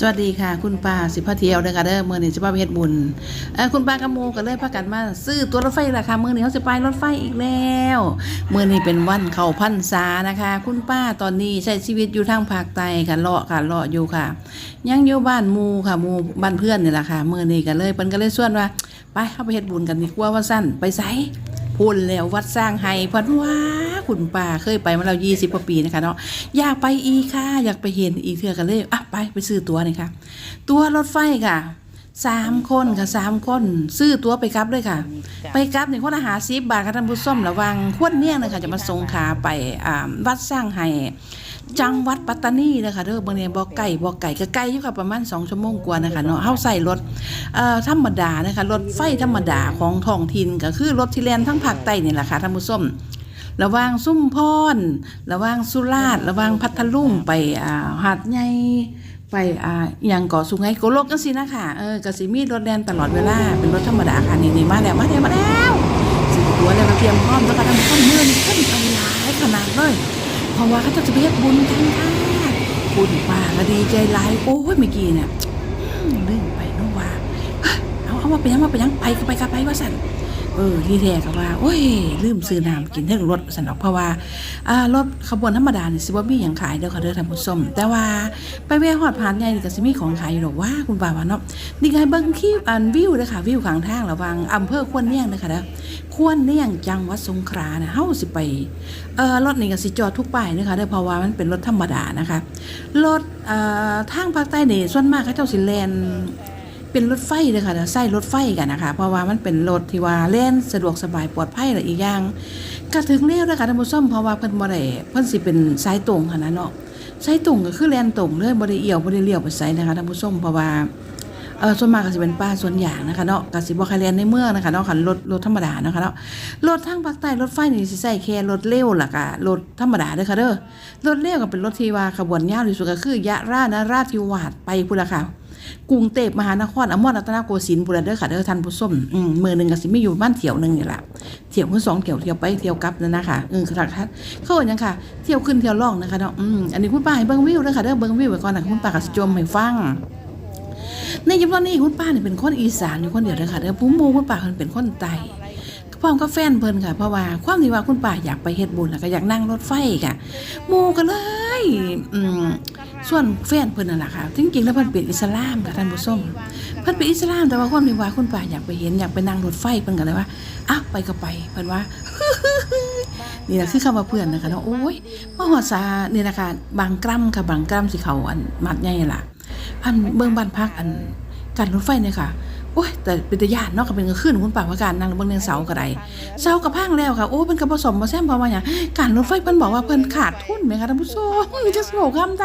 สวัสดีค่ะ คุณป้าสิพาเที่ยวเด้อค่ะเด้อมื้อนี้สิพาไปเฮ็ดบุญเออคุณป้ากับหมู่ก็เลยพากันมาซื้อตัวรถไฟราคามื้อนี้เขาสิไปรถไฟอีกแล้วมื้อนี้เป็นวันเข้าพรรษานะคะ คุณป้าตอนนี้ใช้ชีวิตอยู่ทางภาคใต้ค่ะเลาะค่ะเลาะอยู่ค่ะยังอยู่บ้านมูค่ะมูบ้านเพื่อนนี่แหละค่ะเมื้อนี้ก็เลยเพิ่นก็เลยชวนว่า ไปเฮาไปเฮ็ดบุญกันดีกว่าว่าซั่นไปไส พูนแล้ววัดสร้างไฮพันว่าคุณป้าเคยไปมาแล้ว20กว่าปีนะคะเนาะอยากไปอีค่ะ อยากไปเห็นอีกเทื่อกันเลยอะไปไปซื้อตั๋วหน่อยค่ะ ตั๋วรถไฟค่ะสามคนค่ะสามคนซื้อตั๋วไปกลับเลยค่ะ ไปกลับในคนอาหารสิบบาทค่ะท่านผู้ชมระวังขวดเนี่ยนะคะจะมาส่งขาไปอ่าวัดสร้างไฮ จังหวัดปัตตานีนะคะเด้อบางเนี่ยบ่ไก่บ่ไก่ก็ไกลอยู่ค่ะประมาณ2ชั่วโมงกว่านะคะเนาะเฮาใส่รถเอ่อธรรมดานะคะรถไฟธรรมดาของท้องถิ่นก็คือรถที่แล่นทั้งภาคใต้นี่แหละค่ะท่านผู้ชมระว่างซุ่มพรระว่างสุราษฎร์ระว่างพัทลุงไปอ่าหาดใหญ่ไปอ่าอหยังเกาะสุงไหงโกโลกจังซี่นะคะเออก็สิมีรถแล่นตลอดเวลาเป็นรถธรรมดาค่ะนี่นี่มาแล้วมาแล้วมาแล้ว เพราะว่าเขาจะไปเฮ็ดบุญกันค่ะคุณป้าก็ดีใจหลายโอ้ยเมื่อกี้เนี่ยอืมลืมไปนู่นว่าเฮ้ยเอาเอามาไปยังมาไปยังไปก็ไปก็ไปว่าสั่น เออที่แท้ก็ว่าโอ้ย ลืมซื้อน้ำกินเทั้งรถสนอกเพราะว่าอ่ารถขบวนธรรมดาเนี่ยสิบ่มีหยังขายเด้อค่ะเด้อท่านผู้ชมแต่ว่าไปแวะฮอดผ่านใหญ่นี่ก็สิมีของขายอยู่ดอกว่าคุณป่าว่าเนาะนี่ไงเบิ่งคลิปอันวิวเด้อค่ะวิวข้างทางระว่างอำเภอควนเนียงเด้อค่ะเด้อควนเนียงจังหวัดสงขลานะเฮาสิไปเอ่อรถนี่ก็สิจอดทุกป้ายเด้อค่ะเด้อเพราะว่ามันเป็นรถธรรมดานะคะรถเอ่อทางภาคใต้นี่ส่วนมากเขาเจ้าสิแลน เป็นรถไฟเลยค่ะใส่รถไฟกันนะคะ เพราะว่ามันเป็นรถที่ว่าเล่นสะดวกสบายปลอดภัยและอีกอย่างก็ถึงเร็วแล้วค่ะท่านผู้ชมเพราะว่าเพิ่นบ่ได้เพิ่นสิเป็นสายตรงค่ะนะเนาะสายตรงก็คือแล่นตรงเลยบ่ได้เอี่ยวบ่ได้เลี้ยวไปไสนะคะท่านผู้ชมเพราะว่าเออส่วนมากก็สิเป็นป้าส่วนอย่างนะคะเนาะก็สิบ่ค่อยแล่นในเมืองนะคะเนาะคันรถรถธรรมดานะคะเนาะรถทางภาคใต้รถไฟนี่สิใช้แค่รถเร็วล่ะก็รถธรรมดาเด้อค่ะเด้อรถเร็วก็เป็นรถที่ว่าขบวนยาวที่สุดก็คือยะรานราธิวาสไปพุ่นล่ะค่ะ กรุงเทพมหานครอมรรัตนโกสินทร์บุรีเด้อค่ะเด้อท่านผู้ชมอืมมือหนึ่งก็สิมีอยู่บ้านเที่ยวหนึ่งนี่แหละเที่ยวขึ้นสองเที่ยวเที่ยวไปเที่ยวกลับนั่นนะคะเออค่ะค่ะเข้าอันยังค่ะ เที่ยวขึ้นเที่ยวล่องนะคะเนาะอืมอันนี้คุณป้าให้เบิ้งวิวเด้อค่ะเด้อเบิ้งวิวไว้ก่อนนะคุณป้าก็สิจมให้ฟังในยุคตอนนี้คุณป้าเนี่ยเป็นคนอีสานอยู่คนเดียวเลยค่ะเด้อผู้หมู่คุณป้าเพิ่นเป็นคนไต พร้อมกับแฟนเพิ่นค่ะเพราะว่าความที่ว่าคุณป้าอยากไปเฮ็ดบุญแล้วก็อยากนั่งรถไฟค่ะหมู่กันเลยอืมส่วนแฟนเพิ่นนั่นแหละค่ะจริงๆแล้วเพิ่นเป็นอิสลามค่ะท่านผู้ชมเพิ่นเป็นอิสลามแต่ว่าความที่ว่าคุณป้าอยากไปเห็นอยากไปนั่งรถไฟเพิ่นก็เลยว่าอ้าวไปก็ไปเพิ่นว่านี่แหละคือคำว่าเพื่อนนะคะเนาะโอ้ยมาหอดซานี่นะคะบางกล้ำค่ะบางกล้ำสิเขาอันมัดใหญ่ล่ะอันเบิ่งบ้านพักอันการรถไฟเนี่ยค่ะ โอ้ยแต่เป็นตะยานเนาะก็เป็นกลางคืนคุณป่าว่าการนั่งเบิ่งเรืองเสาก็ได้เสากับพังแล้วค่ะโอ้เป็นกระผสมมาแซมพอมาอย่างการรถไฟเพิ่นบอกว่าเพิ่นขาดทุนไหมคะท่านผู้ชมจะโศกคำใด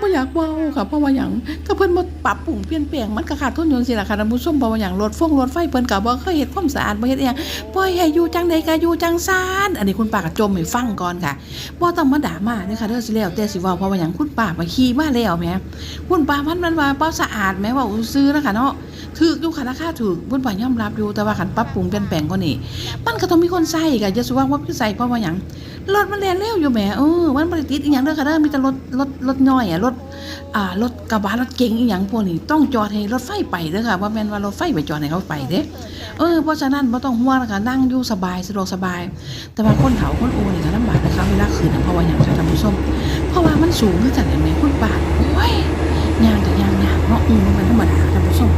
บ่อยากเว้าค่ะเพราะว่าหยังก็เพิ่นบ่ปรับปรุงเปลี่ยนแปลงมันก็ขาดทุนอยู่จังซี่ล่ะค่ะท่านผู้ชมเพราะว่าหยังรถฟงรถไฟเพิ่นก็บ่เคยเฮ็ดความสะอาดบ่เฮ็ดอีหยังปล่อยให้อยู่จังใดก็อยู่จังซานอันนี้คุณป้าก็จมให้ฟังก่อนค่ะบ่ต้องมาด่ามาเด้อค่ะเด้อสิแล้วแต่สิเว้าเพราะว่าหยังคุณป้ามาขี่มาแล้วแหมคุณป้ามันมันว่าบ่สะอาดแหมว่าซื้อนะคะเนาะ ถูกอยู่ค่ะราคาถูกคุณป้ายอมรับอยู่แต่ว่าคันปรับปรุงเปลี่ยนแปลงกว่านี้มันก็ต้องมีคนใช้ค่ะอย่าสิว่าว่าใส่เพราะว่าหยังรถมันแล่นเร็วอยู่แหมเออมันบ่ได้ติดอีหยังเด้อค่ะเด้อมีแต่รถรถรถน้อยอะรถอ่ารถกระบะรถเก๋งอีหยังพวกนี้ต้องจอดให้รถไฟไปเด้อค่ะว่าแม่นว่ารถไฟไปจอดให้เขาไปเด้เออเพราะฉะนั้นบ่ต้องห่วงนะคะนั่งอยู่สบายสะดวกสบาย แต่ว่าคนเฒ่าคนโอนี่ก็ลำบากนะคะเวลาขึ้นเพราะว่าหยังค่ะท่านผู้ชมเพราะว่ามันสูงคือจังได๋แม่คุณป้าโอ้ยยางก็ย่างยากเนาะอืมมันธรรมดาท่านผู้ชม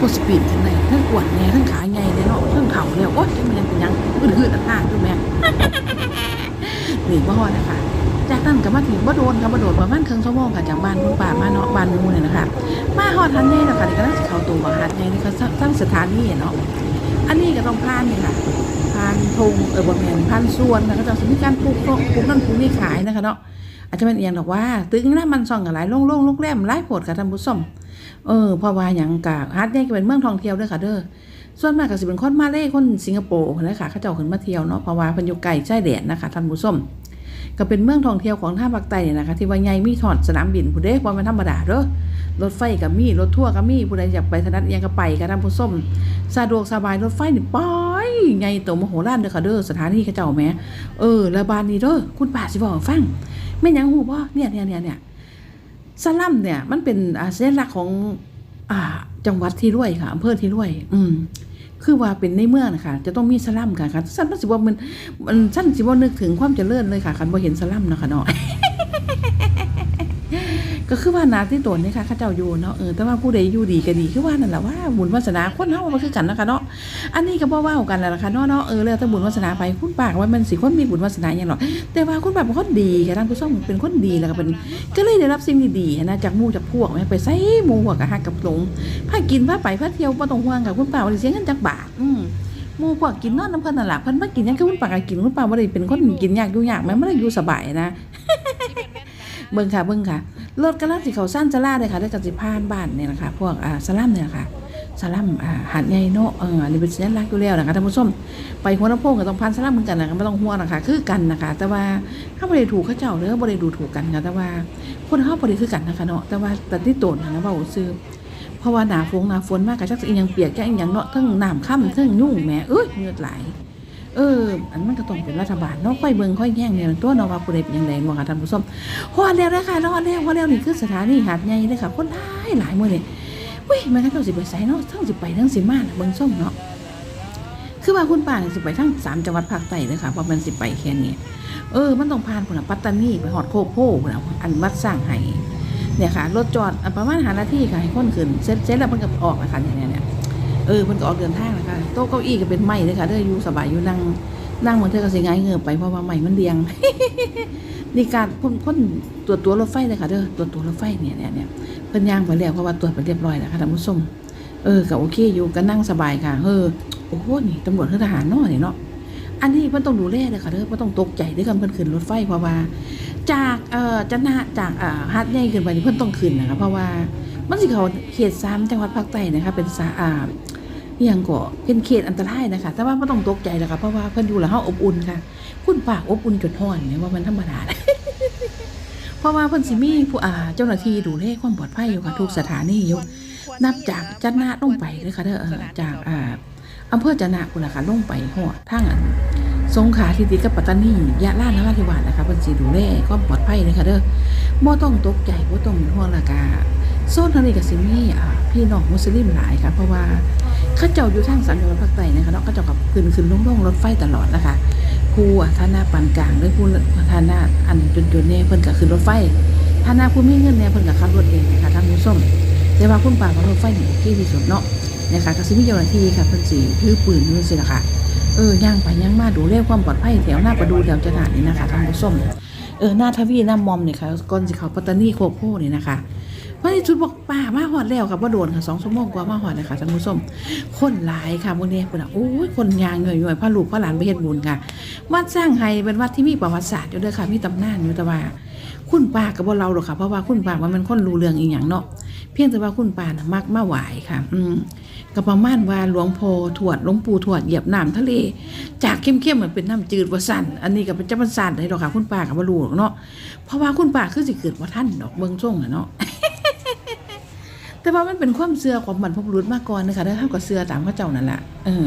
กดสปีดจังได๋ทั้งอ้วนแน่ทั้งขาใหญ่เลยเนาะทั้งเฒ่าแล้วโอ๊ยจังมันยังเป็นยังอืดๆอ่างๆอยู่แม่นี่บ่อนะคะจากนั้นก็มาถึงบ่โดนค่ะบ่โดนประมาณครึ่งชั่วโมงค่ะจากบ้านคุณป้ามาเนาะบ้านมูเนี่ยนะคะมาฮอดทันใหญ่แล้วค่ะนี่ก็น่าสิเข้าตัวของหาดใหญ่นี่ก็ตั้งสถานีเนาะอันนี้ก็ต้องผ่านนี่ค่ะผ่านทงเออบ่แมนผ่านส่วนนะคะจะมีการปลูกปลูกนั่นปลูกนี่ขายนะคะเนาะอาจจะเป็นอีหยังดอกว่า ตึงน้ามันซ่องกันหลายโล่งๆโรงแรมหลายโพดค่ะท่านผู้ชม เออเพราะว่าหยังกะหาดใหญ่ก็เป็นเมืองท่องเที่ยวเด้อค่ะเด้อส่วนมากก็สิเป็นคนมาเลยคนสิงคโปร์นะคะเขาเจ้าขึ้นมาเที่ยวเนาะเพราะว่าเพิ่นอยู่ใกล้ชายแดนนะคะท่านผู้ชมก็เป็นเมืองท่องเที่ยวของท่าภาคใต้นี่ยนะคะที่ว่าใหญ่มีทอดสนามบินผู้ใดบ่แม่นธรรมดาเด้อรถไฟก็มีรถทัวร์ก็มีผู้ใดอยากไปถนัดยังก็ไปค่ะท่านผู้ชมสะดวกสบายรถไฟนี่ป้อยใหญ่โตมโหฬารเด้อค่ะเด้อสถานีเขาเจ้าแหมเออแล้วบานนี้เด้อคุณป้าสิบอกฟังแม่นยังฮู้บ่เนี่ยเนี่ยเนี่ยเนี่ย สลัมเนี่ยมันเป็นอาสัญลักษณ์ของอ่าจังหวัดที่รวยค่ะอำเภอที่รวย อืมคือว่าเป็นในเมืองนะคะจะต้องมีสลัมค่ะค่ะสั้นสิว่ามันมันสั้นสิว่านึกถึงความเจริญเลยค่ะคันบ่เห็นสลัมนะคะเนาะก็คือว่านาที่ตนนี่ค่ะข้าเจ้าอยู่เนาะเออแต่ว่าผู้ใดอยู่ดีก็ดีคือว่านั่นแหละว่าบุญวาสนาคนเฮามันคือกันนะคะเนาะ อันนี้ก็บ่ว้ากันแล้วล่ะค่ะเนาะเนาะเออแล้วแต่บุญวาสนาไปคุณป้ากว่ามันสิคนมีบุญวาสนาอย่างหรอกแต่ว่าคุณป้าเป็นคนดีค่ะท่านผู้ชมเป็นคนดีแล้วก็เป็นก็เลยได้รับสิ่งดีๆนะจากหมู่จากพวกแม่ไปใส่หมู่หัวกับฮักกับหลงพากินพาไปพาเที่ยวบ่ต้องห่วงค่ะคุณป้าบ่ได้เสียเงินจักบาทอืมหมู่พวกกินนอนน้ำเพิ่นนั่นล่ะเพิ่นมากินยังคือคุณป้าก็กินคุณป้าบ่ได้เป็นคนกินยากอยู่ยากแม่บ่ได้อยู่สบายนะเบิ่งค่ะเบิ่งค่ะรถกำลังสิเขาสั้นจะล่าเลยค่ะได้กับสิพานบ้านเนี่ยนะคะพวกอ่าสลัมเนี่ยนะคะ สลัมหาดใหญ่เนาะเอออันนี้เป็นสัญลักษณ์อยู่แล้วนะคะท่านผู้ชมไปหัวลำโพงก็ต้องพันสลัมเหมือนกันนะคะไม่ต้องห่วงนะคะคือกันนะคะ แต่ว่าถ้าบ่ได้ถูกเขาเจ้าเด้อบ่ได้ดูถูกกันค่ะแต่ว่าคนเฮาบ่ได้คือกันนะคะเนาะแต่ว่าแต่ที่โตนนะเว้าซื่อเพราะว่าหนาฝนหนาฝนมากก็จักสิอีหยังเปียกจักอีหยังเนาะทั้งน้ำค่ำทั้งยุ่งแหมเอ้ยเงื่อไหลเออ อันมันก็ต้องเป็นรัฐบาลเนาะค่อยเบิ่งค่อยแย่งเนี่ยตัวนาะว่าผู้ใดเป็นจังไดบ่ค่ะท่านผู้ชมฮอดแล้วนะคะฮอดแล้วฮอดแล้วนี่คือสถานีหาดใหญ่เลยค่ะคนหลายหลายมื้อนี่ เว้ยมันก็ต้องสิไปไสเนาะทั้งสิไปทั้งสิมาน่ะเบิ่งส้มเนาะคือว่าคุณป้านี่สิไปทั้งสามจังหวัดภาคใต้เลยค่ะเพราะมันสิไปแค่นี้เออ มันต้องผ่านพุ่นน่ะปัตตานีไปฮอดโคกโพพุ่นน่ะอันวัดสร้างไห้เนี่ยค่ะรถจอดอันประมาณหานาทีค่ะให้คนขึ้นเสร็จเสร็จแล้วมันก็ออกนะคะเนี่ยเนี่ยเออมันก็ออกเดินทางนะคะโต๊ะเก้าอี้ก็เป็นไม้เลยค่ะเด้ออยู่สบายอยู่นั่ง นั่งบนเธอก็สิง่ายเงือไปเพราะว่าไม้มันเดียงนี่การพ่นพ่นตรวจตัวรถไฟเลยค่ะเด้อตรวจตัวรถไฟเนี่ยเนี่ยเนี่ยเพิ่นย่างไปแล้วเพราะว่าตรวจไปเรียบร้อยแล้วค่ะท่านผู้ชมเออก็โอเคอยู่ก็นั่งสบายค่ะเออโอ้โหนี่ตำรวจทหารเนาะนี่เนาะอันนี้เพิ่นต้องดูแลเลยค่ะเด้อเพิ่นต้องตกใจด้วยกันเพิ่นขึ้นรถไฟเพราะว่า จากเอ่อจะนาจากอ่าฮัดใหญ่ขึ้นไปนี่เพิ่นต้องขึ้นนะคะเพราะว่ามันสิเขาเขตสามจังหวัดภาคใต้นะคะเป็นสาอ่า อหยังก็เป็นเขตอันตรายนะคะ แต่ว่าบ่ต้องตกใจนะคะเพราะว่าเพิ่นอยู่แล้วเฮาอบอุ่นค่ะ คุณปากอบอุ่นจนห้อนเนี่ยว่ามันธรรมดาเพราะว่าเพิ่นสิมีผู้อาเจ้าหน้าที่ดูแลความปลอดภัยอยู่ค่ะทุกสถานีอยู่นับจากจันนาลงไปเลยค่ะเด้ออจากอ่าอำเภอจันนาพุ่นน่ะค่ะลงไปฮอดทางอันสงขาที่ติดกับปัตตานียะลานราธิวาสนะคะเพิ่นสิดูแลความปลอดภัยเลยค่ะเด้อบ่ต้องตกใจบ่ต้องห่วงละกาโซนทางนี้ก็สิมีอ่าพี่น้องมุสลิมหลายค่ะเพราะว่า ข้าเจ้าอยู่ทางสันจังหวัดภาคใต้นะคะเนาะเขาเจ้ากับขึ้นขึ้นลงลงรถไฟตลอดนะคะผู้ฐานะปานกลางหรือผู้ฐานะอันจนๆเนี่ยเพิ่นก็ขึ้นรถไฟฐานะผู้มีเงินเนี่ยเพิ่นก็ขับรถเองนะคะท่านผู้ชมแต่ว่าคุณป้าว่ารถไฟนี่โอเคที่สุดเนาะนะคะก็สิมีเจ้าหน้าที่ค่ะเพิ่นสิถือปืนอยู่สิล่ะค่ะเออย่างไปย่างมาดูแลความปลอดภัยแถวหน้าประดูแถวจันาดนี่นะคะท่านผู้ชมเออหน้าทวีหน้ามอมนี่ค่ะก่อนสิเขาปัตตานีโคกโพนี่ยนะคะ วันนี้ชุดบอกป้ามาหอดแล้วค่ะว่าโดนค่ะสองชั่วโมงกว่ามาหอดนะคะท่านผู้ชมคนหลายค่ะพวกนี้เพิ่นน่ะโอ้ยคนยางเหนื่อยๆพาลูกพาหลานไปเฮ็ดบุญค่ะวัดสร้างไห้เป็นวัดที่มีประวัติศาสตร์อยู่ด้วยค่ะมีตำนานอยู่แต่ว่าคุณป้ากับบ่เราหรอกค่ะเพราะว่าคุณป้าว่ามันคนรู้เรื่องอีหยังเนาะเพียงแต่ว่าคุณป้านะมักมาไหวค่ะ อืมก็ประมาณว่าหลวงพ่อทวดหลวงปู่ทวดเหยียบน้ำทะเล จากเข้มๆเหมือนเป็นน้ำจืดว่าสั่นอันนี้ก็เป็นเจ้าพันสั่นได้ดอกค่ะ คุณป้ากับบ่รู้หรอกเนาะเพราะว่าคุณป้าคือสิเกิดว่าท่านดอกเบิ่งส่งน่ะเนาะ แต่ว่ามันเป็นความเชื่อของบรรพบรุษมาก่อนนะคะแล้วเท่ากับเชื่อตามพระเจ้านั่นแหละเออ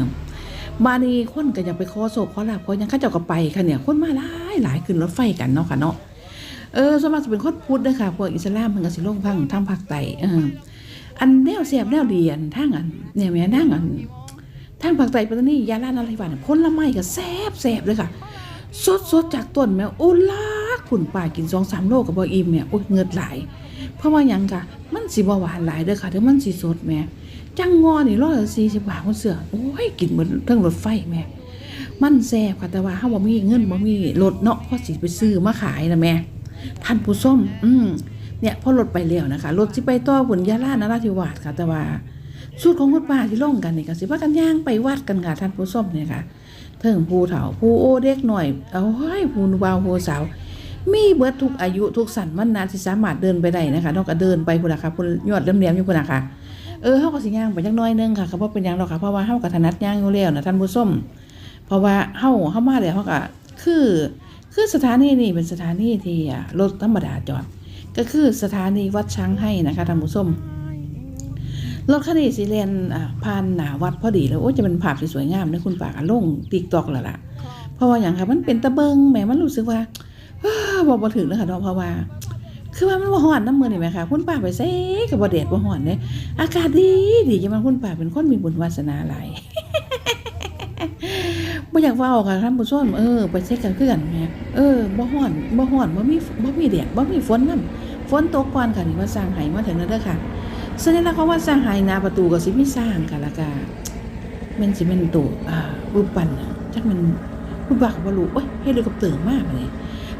บานี้คนก็ยากไปขอโศกขอลาบขอยังข้าเจ้าก็ไปค่ะเนี่ยคนมาหลายหลายขึ้นรถไฟกันเนาะค่ะเนาะเออส่วนมากจะเป็นคนพุทธเด้อค่ะพวกอิสลามเพิ่นก็สิลงพังทางภาคใต้เอออันแนวแซ่บแนวดีอันทางอันเนี่ยแม่ทางอันทางภาคใต้ปัตตานียะลานอะไรบ้านผลไม้ก็แซ่บแซ่บเลยค่ะสดสดจากต้นแม่โอ้ลากคุณป้ากิน2-3โลก็บ่อิ่มแม่ยโอ้ยเงือดไหลเพราะว่าหยังกะ มันสิบ่หวานหลายเด้อค่ะเดี๋ยวมันสิสดแม่จังงอนี่ร้อยสี่สิบบาทคนเสือโอ้ยกินเหมือนเรื่องรถไฟแม่มันแซ่บค่ะแต่ว่าเฮาบ่มีเงินบ่มีรถเนาะพอสิไปซื้อมาขายนะแม่ท่านผู้ชมอืมเนี่ยพอรถไปแล้วนะคะรถสิไปต่อบุญยาลานราธิวาสค่ะ แต่ว่าสูตรของคุณป้าที่ลงกันนี่ก็สิพากันย่างไปวัดกันค่ะท่านผู้ชมเนี่ยค่ะเทิงผู้เฒ่าผู้โอเด็กหน่อยเอาเฮ้ยผู้บ่าวผู้สาว มีเบิดทุกอายุทุกสันมันนานที่สามารถเดินไปได้นะคะนอกจากเดินไปพุ่นน่ะค่ะพุ่นยอดเหลี่ยมๆอยู่พุ่นน่ะค่ะเออเฮาก็สิย่างไปจักน้อยนึงค่ะก็บ่เป็นหยังดอกค่ะเพราะว่าเฮาก็ถนัดย่างอยู่แล้วนะท่านผู้ชมเพราะว่าเฮาเฮามาแล้วเฮาก็คือคือสถานีนี่เป็นสถานีที่รถธรรมดาจอด ก็คือสถานีวัดช้างให้นะคะท่านผู้ชมรถคันนี้สิเรียนผ่านหนาวัดพอดีแล้วโอ้จะเป็นภาพสวยงามนะคุณปากลง TikTok แล้วล่ะเพราะว่าหยังค่ะมันเป็นตะเบิงแหมมันรู้สึกว่า บอกบ่ถึงนะคะนาะเพราวาคือว่ามันบ่ฮ้อนน้ำมือนี่แหมค่ะคุณป้าไปใส่ก็บ่แดดบ่ฮ้อนเด้อากาศดีดีจังว่าคุณป้าเป็นคนมีบุญวาสนาหลายบ่อยากว้าค่ะท่านผู้ชมเออไปเช็คกันคือกันแหมเออบ่ฮ้อนบ่ฮ้อนบ่มีบ่มีแดดบ่มีฝนนํฝนตกก่อนค่ะนี่ว่าสร้างไห้มาถึงแล้วเด้อค่ะสัญลักษณ์ของว่าสร้างไห้หน้าประตูก็สิมีสร้างค่ะล้วก็แม่นสิแม่นตัวอ่ารูปปั้นน่ะจักมันคุณป้าก็บ่รู้โอ้ยเฮลิคอปเตอร์มาบัดนี้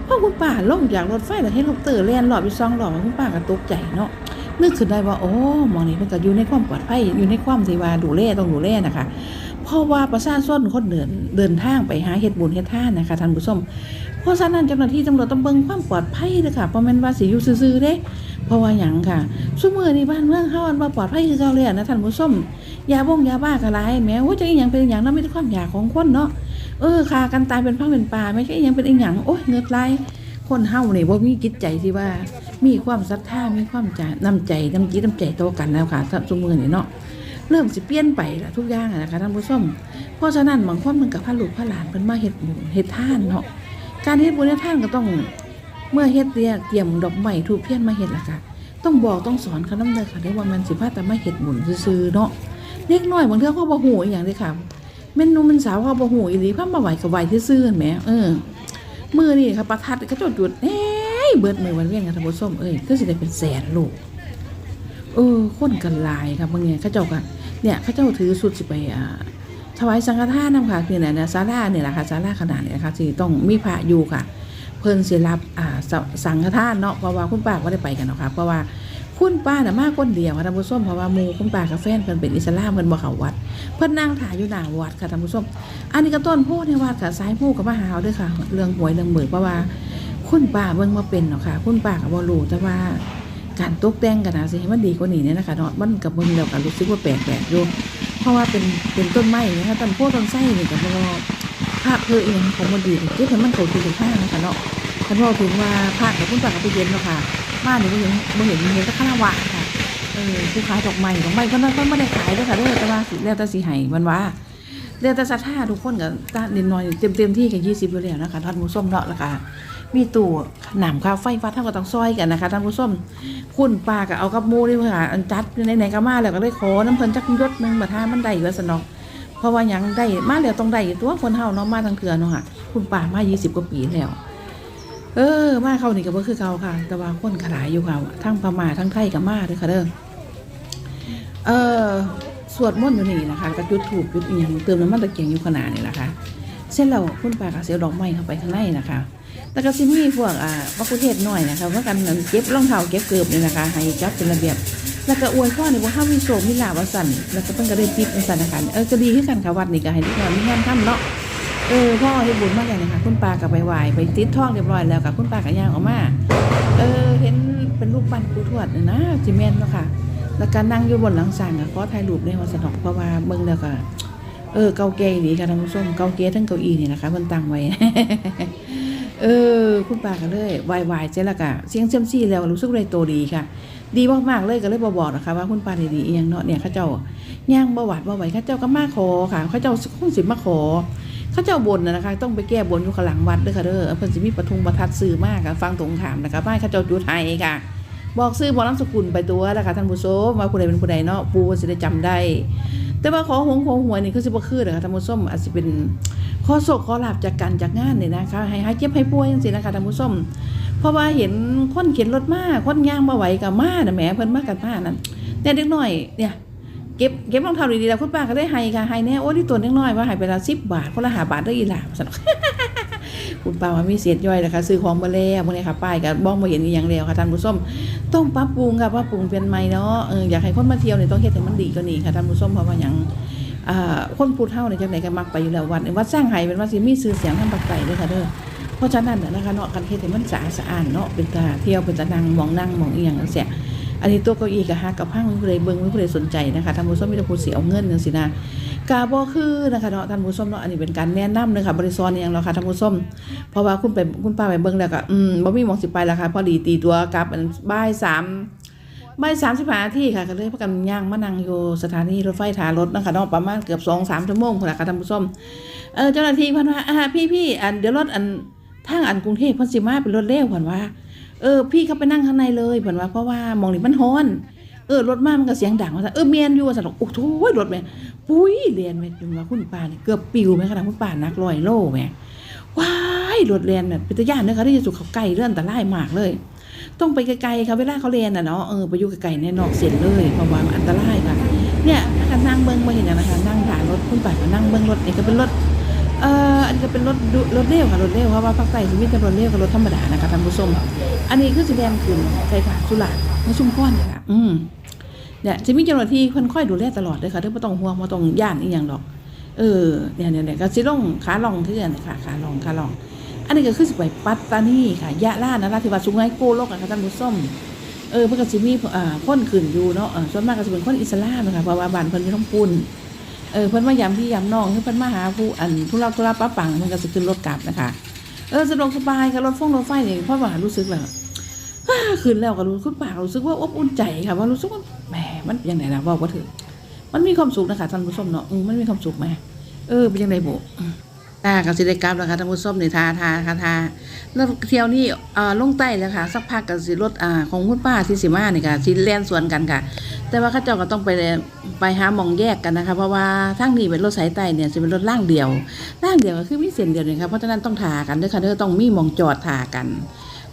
พอคุณป้าลงจากรถไฟแล้วเฮลิคอปเตอร์แล่นรอบอยู่สองรอบคุณป้าก็ตกใจเนาะนึกขึ้นได้ว่าโอ้มองนี้เพิ่นก็อยู่ในความปลอดภัยอยู่ในความที่ว่าดูแลต้องดูแลนะคะเพราะว่าประชาชนคนเดินเดินทางไปหาเฮ็ดบุญเฮ็ดท่านนะคะท่านผู้ชมเพราะฉะนั้นเจ้าหน้าที่ตำรวจต้องเบิ่งความปลอดภัยเด้อค่ะบ่แม่นว่าสิอยู่ซื่อๆเด้เพราะว่าหยังค่ะซุมื้อนี้บ้านเมืองเฮาอันว่าปลอดภัยคือเก่าแล้วนะท่านผู้ชมยาบ้งยาบ้าก็หลายแหม้ว่าจะอีหยังเป็นอีหยังเนาะมีแต่ความอยากของคนเนาะ เออฆ่ากันตายเป็นพังเป็นปลาไม่ใช่ยังเป็นอีหยังโอ้ยเงือดไหลคนเฮานี่บ่ามีจิตใจที่ว่า มีความศรัทธามีความใจน้ำใจน้ำจิตน้ำใจต่อกันแล้วค่ะซุมื้อนี้เนาะเริ่มสิเปลี่ยนไปละทุกอย่างนะคะท่านผู้ชมเพราะฉะนั้นบางคนมันกับพาลูกพาหลานเพิ่นมาเฮ็ดบุญเฮ็ดท่านเนาะการเฮ็ดบุญเฮ็ดท่านก็ต้องเมื่อเฮ็ดเนี่ยเตรียมดอกไม้ทูบเทียนมาเฮ็ดล่ะค่ะต้องบอกต้องสอนเขาน้ำเด้อค่ะได้ว่ามันสิพาแต่ไมาเฮ็ดบุญซื่อๆเนาะเล็กน้อยบางเทื่อเขาบ่ฮู้อีหยังเด้อค่ะ แม่นนุ่มม่นสาวเขาบ่ฮู้อีหลีพามาไหว้ก็ไหว้ซื่อๆแหมเออมือนี้ค่ะประทัดก็จุดเอ้ยเบิดมือวันเวียนกันท่านผู้มเอ้ยคือสิได้เป็นแสนลูกเออคนกันลายครับบางเนี่ยเขาเจ้ากันเนี่ยเขาเจ้าถือสุดสิไปอ่าถวายสังฆทานนำค่ะคือเนี่ยนะศาลาเนี่ยแหละค่ะศาลาขนาดเนี่ยค่ะสิต้องมีพระอยู่ค่ะ เพิ่นสิรับอ่าสสังฆทานเนาะเพราะว่าคุณป้าก็ได้ไปกันเนาะค่ะเพราะว่า คุณป้าน่ะมากคนเดียวค่ะท่านผู้ชมเพราะว่ามูคุณป้ากับแฟนเพิ่นเป็นอิสลามเพิ่นบ่เข้าวัด เพิ่นนั่งถ่ายอยู่หน้าวัดค่ะท่านผู้ชมอันนี้ก็ต้นโพธิ์ในวัดค่ะสายผู้กับมาหาเอาด้วยค่ะ เรื่องหวยเรื่องเบิกเพราะว่า คุณป้าเบิ่งมาเป็นเนาะค่ะ คุณป้าก็บ่รู้แต่ว่าการตกแต่งกันนะสิให้มันดีกว่านี้เนี่ยนะคะเนาะมันกับเบิ่งแล้วก็รู้สึกว่าแปลกๆอยู่เพราะว่าเป็นเป็นต้นไม้นะคะต้นโพธิ์ต้นไส้นี่ก็บ่ภาพเธอเองของมันดีเก็บให้มันเข้าที่ถูกทางนะคะเนาะคันว่าถึงว่าภาคกับคุณป้าก็ไปเย็นเนาะค่ะ บ้านนี่บ่เห็นบ่เห็นเห็นแต่คารวะค่ะเออผู้ขายดอกไม้ดอกไม้เพิ่นเพิ่นบ่ได้ขายด้อค่ะเด้อแต่ว่าสิแล้วแต่สิให้มันว่าเรียนแต่ศรัทธาทุกคนก็ตาเน้นน้อยเต็มเต็มที่กันยี่สิบอยู่แล้วนะคะท่านผู้ชมเนาะแล้วก็มีตู้หนามข้าวไฟฟ้าเท่ากับต้องซอยกันนะคะท่านผู้ชมคุณป้าก็เอากับมูนี่เพื่ออันจัดในไหนก็มาแล้วก็เลยขอน้ำเพลินจักยศนึงบัดท่ามันได้อยู่สนอกเพราะว่ายังได้มาแล้วต้องได้อยู่ตัวคนเฮาเนาะมาทางเถื่อเนาะค่ะคุณป้ามา20กว่าปีแล้ว เออ มาเขานี่ก็บ่คือเก่าค่ะ แต่ว่าคนขลายอยู่ค่ะทั้งพม่าทั้งไทยก็มาด้อค่ะเด้อเออสวดมนต์อยู่นี่นะคะก็จุดถูกจุดอีหยังเติมน้ำมันตะเกียงอยู่ขนาดนี่นะคะเส้นเราคุณปลากระเสียวดอกไม้เข้าไปข้างในนะคะแล้วก็ซิมีพวกอ่าวัคคุเทศหน่อยนะคะว่ากันนั้นเก็บรองเท้าเก็บเกือบนี่นะคะ ให้จัดเป็นระเบียบ แล้วก็อวยพ่อในว่าห้าวิโสมิลาบสันแล้วก็เพิ่นก็ได้ติดในสันนะคะเออก็ดีขึ้นกันค่ะวัดนี่ก็ให้ทุกคนมีงานทำเนาะ เออพ่อให้บุญมากอย่างนะคะคุณปลากับไปไหวไปติดท่องเรียบร้อยแล้วกับคุณปลากับย่างออกมาเออเห็นเป็นรูปปั้นปูทวดเนี่ยนะจิแมนเนาะค่ะ แล้วก็นั่งอยู่บนหลังสางก็ขอถ่ายรูปในวัดสนอกเพราะว่าเบิ่งแล้วก็เออเกาแก่ดีค่ะท่านผู้ชมเกาแก่ทั้งเก้าอี้นี่นะคะเพิ่นตั้งไว้ เออ คุณป้าก็เลยวายวายเจ๊ละกะเสียงเซียมซี่แล้วรู้สึกเลยโตดีค่ะ ดีมากๆเลยก็เลยบบอกนะคะว่าคุณป้าด้ดีเองเนาะเนี่ยเขาเจ้าย่างบวาดบ่ไหวเขาเจ้าก็มาขอค่ะเขาเจ้าคงสิมาขอ เขาเจ้าบนนะนะคะ ต้องไปแก้บนอยู่ข้างหลังวัดเด้อค่ะเด้อเพิ่นสิมีประทุงประทัดซื้อมากค่ะฟังตรงถามนะคะบ้านเขาเจ้าจุดไทยค่ะ บอกซื้อบอกนามสกุลไปตัวนะคะท่านผู้ชมว่าผู้ใดเป็นผู้ใดเนาะปูสิได้จำได้ แต่ว่าขอหงขอหัวนี่คือสิบ่คือเด้อค่ะท่านผู้ชมอาจสิเป็นข้อโศกข้อลาบจากการจากงานนี่นะคะ ให้หายเจ็บให้ป่วยจังซี่นะคะท่านผู้ชมเพราะว่าเห็นคนเข็นรถมาคนย่างบ่ไหวก็มาน่ะแหมเพิ่นมากันมานั่นแต่เด็กน้อยเนี่ย เก็บเก็บรองเท้าดีๆแล้วคุณป้าก็ได้ให้ค่ะให้แน่โอ้ที่ตัวเล็กน้อยว่าให้ไปละ10บบาทคนละ5บาทเด้อีหล่าว่าซั่นคุณป้าว่ามีเศษย่อยนะคะซื้อของมาแล้วพวกนี้ค่ะป้ายก็บ้องมาเห็นอีหยังแล้วค่ะท่านผู้ชมต้องปรับปรุงค่ะปรับปรุงเป็นใหม่เนาะเอออยากให้คนมาเที่ยวเนี่ยต้องเฮ็ดให้มันดีกว่านี้ค่ะท่านผู้ชมเพราะว่าหยังอ่าคนพูดเท่าในจังไหนก็มักไปอยู่แล้ววัดวัดสร้างไห้เป็นวัดสิมีชื่อเสียงทางภาคใต้เด้อค่ะเด้อเพราะฉะนั้นน่ะนะคะเนาะการเฮ็ดให้มันสะอาดสะอ้านเนาะเป็นตาเที่ยวเป็นตานั่งมองนั่งมองอียงจังซี่ อันนี้ตัวเก้าอี้ก็ฮักกับพังไม่ผู้ใดเบิ่งไม่ผู้ใดสนใจนะคะท่านผู้ชมมีแต่ผู้เสียเอาเงินจังซี่นะกาบ่คือนะคะเนาะท่านผู้ชมเนาะอันนี้เป็นการแนะนำเลยค่ะบริษัทอหยังเนาะค่ะท่านผู้ชมเพราะว่าคุณไปคุณป้าไปเบิ่งแล้วก็อืมบ่มีหมองสิไปแล้วค่ะพอดีตีตัวกลับอันบ่ายสามบ่ายสามสิบห้านาทีค่ะก็เลยพากันย่างมานั่งอยู่สถานีรถไฟท่ารถนะคะเนาะประมาณเกือบสองสามชั่วโมงค่ะท่านผู้ชมเออเจ้าหน้าที่เพิ่นว่าอ่าพี่พี่อันเดี๋ยวรถอันทางอันกรุงเทพเพิ่นสิมาเป็นรถเร็วเพิ่นว่า เออ พี่เขาไปนั่งข้างในเลยเพิ่นว่าเพราะว่ามองนี่มันฮ้อนเออรถมามันก็เสียงดังว่าเออเมียนอยู่ว่าซั่นโอ้โหรถแม่ปุ้ยเรียนแม่จนว่าคุณป้านี่เกือบปิวแม่ขนาดคุณป้านักร้อยโล่แม่ว้ายรถเรียนแบบเป็นตะย่านเด้อค่ะที่จะสุขเขาไกลเรื่องอันตรายมากเลย ต้องไปไกลๆค่ะเวลาเขาเรียนน่ะเนาะเออไปอยู่ไกลๆในนอกเส้นเลยเพราะว่ามันอันตรายค่ะเนี่ยนั่งเบิ้งมาเห็นอย่างนะคะนั่งถ่ายรถคุณป้าก็นั่งเบิ้งรถเนี่ยก็เป็นรถ ออันนี้ก็เป็นรถดุรถเร็วค่ะรถเร็วเพราะว่าภาคใต้จะมีแต่รถเร็วกับรถธรรมดานะคะท่านผู้ชมอันนี้คือสีแดงขึ้นใช่ค่ะสุราษฎร์มาชุมพรเนี่ยค่ะ อืมเนี่ยจะมีเจ้าหน้าที่คนค่อยดูแลตลอดเลยค่ะเด้อบ่ต้องห่วงบ่ต้องย่านอีหยังดอก เออเนี่ยเนี่ยเนี่ยก็สิลงขาลองเทื่อนค่ะขาลองขาลอง อันนี้ก็คือสิไปปัตตานีค่ะยะลานราธิวาสุงไหงโกโลกอะค่ะท่านผู้ชมเออเพิ่นก็สิมีอ่าคนขึ้นอยู่เนาะส่วนมากก็สิเป็นคนอิสลามนะคะเพราะว่าบ้านเพิ่นอยู่ท้องปุ่น เออเพิ่นมายามพี่ยามน้องคือเพิ่นมาหาผู้อันผู้รับธุระป้าปังมันก็สิขึ้นรถกลับนะคะเออสะดวกสบายค่ะรถฟงรถไฟนี่เพราะว่ารู้สึกแบบฮ่าขึ้นแล้วก็รู้คุณป้ารู้สึกว่าอบอุ่นใจค่ะว่ารู้สึกว่าแหมมันเป็นยังไงล่ะบอกว่าถึงมันมีความสุขนะคะท่านผู้ชมเนาะมันมีความสุขไหมเออเป็นยังไงบุตากับสิได้กลับแล้วค่ะท่านผู้ชมนี่ทาทาค่ะทาแล้วเที่ยวนี้อ่าลงใต้แล้วค่ะ สักพักก็สิรถอ่าของคุณป้าที่สิมาเนี่ยค่ะสิแล่นสวนกันค่ะ แต่ว่าข้าเจ้าก็ต้องไปไปหาหมองแยกกันนะคะ เพราะว่าทางนี้เป็นรถสายใต้เนี่ยจะเป็นรถล่างเดียวล่างเดียวก็คือมีเส้นเดียวนี่ค่ะเพราะฉะนั้นต้องทากันด้อค่ะเด้อต้องมีหมองจอดทากัน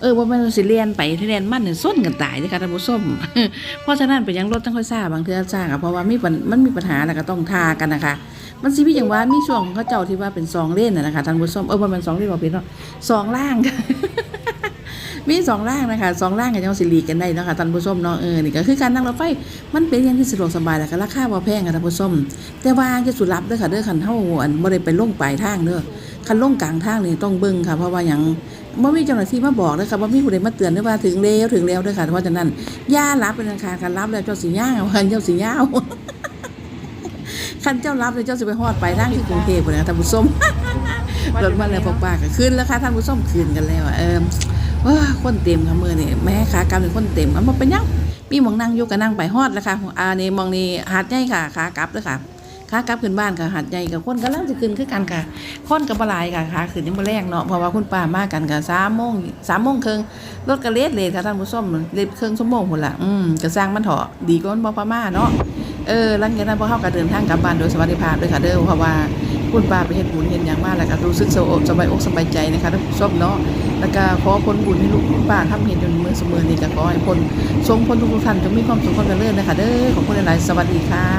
เออว่ามันสิเลียนไปที่เลียนมันเนี่ยส้นกันตายด้อค่ะท่านผู้ชมเพราะฉะนั้นเป็นยังรถต้องค่อยซ่าบางเทื่อซ่าค่ะเพราะว่ามีปัญมันมีปัญหาแล้วก็ต้องทากันนะคะ มันสิมีอย่างว่ามีช่วงของเขาเจ้าที่ว่าเป็นสองเลนน่ะนะคะท่านผู้ชมเออมันเป็นสองเล่นบ่ผิดเนาะสองล่าง มีสองล่างนะคะสองล่างกันยังสิหลีกันได้นะคะท่านผู้ชมเนาะเออนี่ก็คือการนั่งรถไฟมันเป็นอย่างที่สะดวกสบายแล้วก็ราคาบ่แพงค่ะท่านผู้ชมแต่ว่าจะสุดลับเด้อค่ะเด้อคันเฮาอันบ่ได้ไปลงปลายทางเด้อคันลงกลางทางนี่ต้องเบิ่งค่ะเพราะว่าหยังบ่มีเจ้าหน้าที่มาบอกเด้อค่ะบ่มีผู้ใดมาเตือนเด้อว่าถึงแล้วถึงแล้วด้อค่ะเพราะฉะนั้นย่ารับเป็นอันขาดคันรับแล้วเจ้าสิย่าวคันเจ้าสิย่าวคันเจ้ารับเลยเจ้าสิไปฮอดปลายทางที่กรุงเทพพุ่นนะท่านผู้ชมรถมาแล้วพวกปาก็ขึ้นแล้วค่ะท่านผู้ชมขึ้นกันแล้วอะ เออว้าคนเต็มค่ะมือนี่แม่ขากับเป็นคนเต็มมันบ่เป็นยังมีมองนั่งอยู่ก็นั่งไปฮอดแล้วค่ะอ่านี่มองนี่หาดใหญ่ค่ะขากลับเด้อค่ะขากลับขึ้นบ้านค่ะหาดใหญ่กับคนกำลังสิขึ้นคือกันค่ะคนก็บ่หลายค่ะขาขึ้นยังบ่แรงเนาะเพราะว่าคุณป้ามากันก็3โมง3โมงครึ่งรถก็เลทเลยค่ะท่านผู้ชมเลทครึ่งชั่วโมงพุ่นล่ะอืมก็สร้างมันเถาะดีกว่ามันบ่ประมาเนาะ เออหลังจากนั้นพอเขาก็เดินทางกลับบ้านโดยสวัสดิภาพด้วยค่ะเด้อเพราะว่าคุณป้าไปเห็นบุญเห็นอย่างมากแล้วก็รู้สึกสบสบายอกสบายใจนะคะท่านผู้ชมเนาะแล้วก็ขอผลบุญให้ลูกคุณป้าทำเห็นจนมือเสมอนี่ก็ขอให้ผลทรงผลทุกท่านจะมีความสุขความเจริญนะคะเด้อขอบคุณหลายๆสวัสดีค่ะ